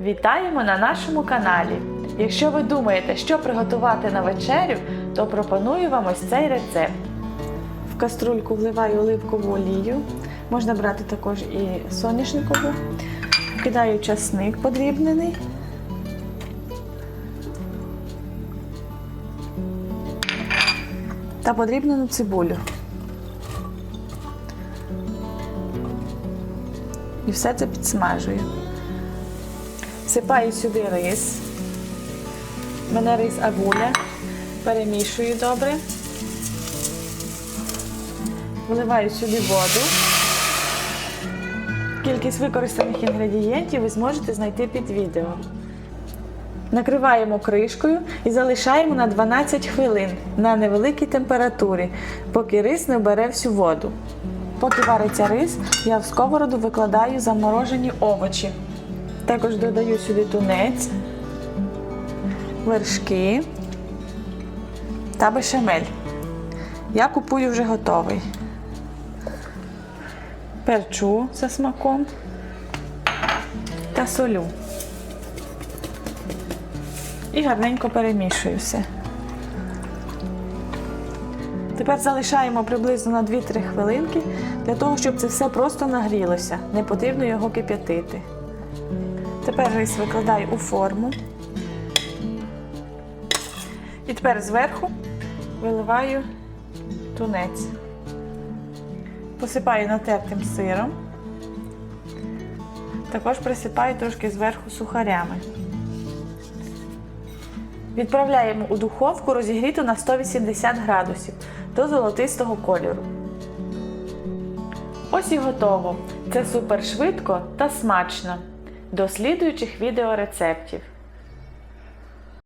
Вітаємо на нашому каналі! Якщо ви думаєте, що приготувати на вечерю, то пропоную вам ось цей рецепт. В каструльку вливаю оливкову олію, можна брати також і соняшникову. Кидаю часник подрібнений. Та подрібнену цибулю. І все це підсмажую. Всипаю сюди рис. У мене рис агуля. Перемішую добре. Вливаю сюди воду. Кількість використаних інгредієнтів ви зможете знайти під відео. Накриваємо кришкою і залишаємо на 12 хвилин на невеликій температурі, поки рис не вбере всю воду. Поки вариться рис, я в сковороду викладаю заморожені овочі. Також додаю сюди тунець, вершки та бешамель. Я купую вже готовий. Перчу за смаком та солю. І гарненько перемішую все. Тепер залишаємо приблизно на 2-3 хвилинки для того, щоб це все просто нагрілося. Не потрібно його кип'ятити. Тепер рис викладаю у форму. І тепер зверху виливаю тунець. Посипаю натертим сиром. Також присипаю трошки зверху сухарями. Відправляємо у духовку розігріту на 180 градусів до золотистого кольору. Ось і готово. Це супер швидко та смачно. До слідуючих відеорецептів.